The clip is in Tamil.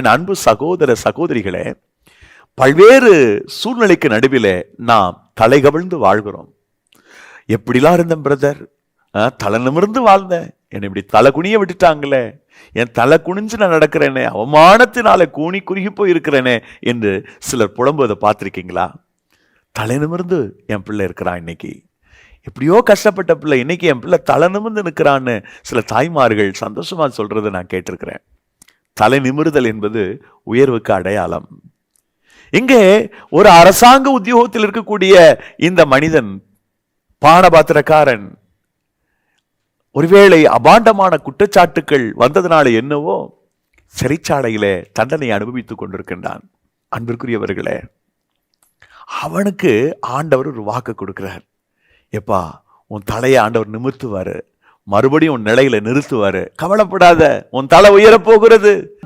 என் அன்பு சகோதர சகோதரிகளே பல்வேறு சூழ்நிலைக்கு நடுவில் நாம் தலை கவிழ்ந்து வாழ்கிறோம். எப்படிலாம் இருந்தேன் பிரதர் தலை நிமிர்ந்து வாழ்ந்தேன். என்னை இப்படி தலை குனிய விட்டுட்டாங்களே. என் தலை குனிஞ்சு நான் நடக்கிறேனே. அவமானத்தினால கூனி குறுகி போய் இருக்கிறேனே என்று சிலர் புலம்புவதை பார்த்துருக்கீங்களா? தலை நிமிர்ந்து என் பிள்ளை இருக்கிறான் இன்னைக்கு. எப்படியோ கஷ்டப்பட்ட பிள்ளை இன்னைக்கு என் பிள்ளை தலை நிமிர்ந்து நிற்கிறான்னு சில தாய்மார்கள் சந்தோஷமாக சொல்றதை நான் கேட்டிருக்கிறேன். தலை நிமிர்தல் என்பது உயர்வுக்கு அடையாளம். இங்கே ஒரு அரசாங்க உத்தியோகத்தில் இருக்கக்கூடிய இந்த மனிதன் பானபாத்திரக்காரன் ஒருவேளை அபாண்டமான குற்றச்சாட்டுக்கள் வந்ததுனால என்னவோ சிறைச்சாலையிலே தண்டனை அனுபவித்துக் கொண்டிருக்கின்றான். அன்பிற்குரியவர்களே அவனுக்கு ஆண்டவர் ஒரு வாக்கு கொடுக்கிறார். எப்பா உன் தலையை ஆண்டவர் நிமிர்த்துவார். மறுபடியும் உன் நிலையில நிறுத்துவாரு. கவலைப்படாத உன் தலை உயரப் போகிறது.